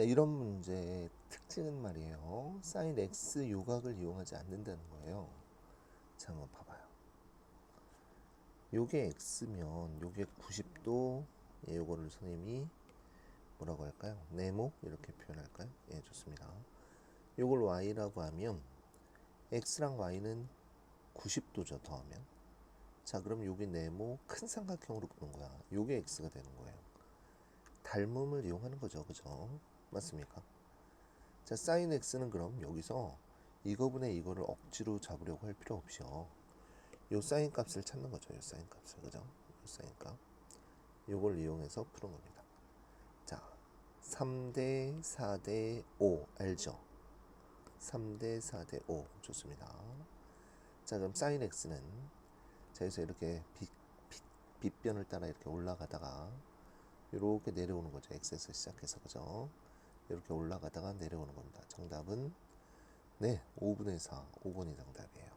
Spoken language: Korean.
자, 이런 문제의 특징은 말이에요. 사인 x 요각을 이용하지 않는다는 거예요. 자, 한번 봐봐요. 요게 x면 요게 90도 예, 요거를 선생님이 뭐라고 할까요? 네모 이렇게 표현할까요? 예, 좋습니다. 요걸 y라고 하면 x랑 y는 90도죠, 더하면. 자, 그럼 요게 네모 큰 삼각형으로 보는 거야. 요게 x가 되는 거예요. 닮음을 이용하는 거죠, 그죠? 맞습니까? 자, 사인 x는 그럼 여기서 이거분의 이거를 억지로 잡으려고 할 필요 없이요. 요 사인 값을 찾는 거죠, 요 사인 값을, 그죠? 요 사인 값. 요걸 이용해서 푸는 겁니다. 자, 3대 4대 5 알죠? 3대 4대 5 좋습니다. 자, 그럼 사인 x는 자, 여기서 이렇게 빗, 빗, 빗변을 따라 이렇게 올라가다가 이렇게 내려오는 거죠. x에서 시작해서 그죠? 이렇게 올라가다가 내려오는 겁니다. 정답은 네, 5분의 4, 5번이 정답이에요.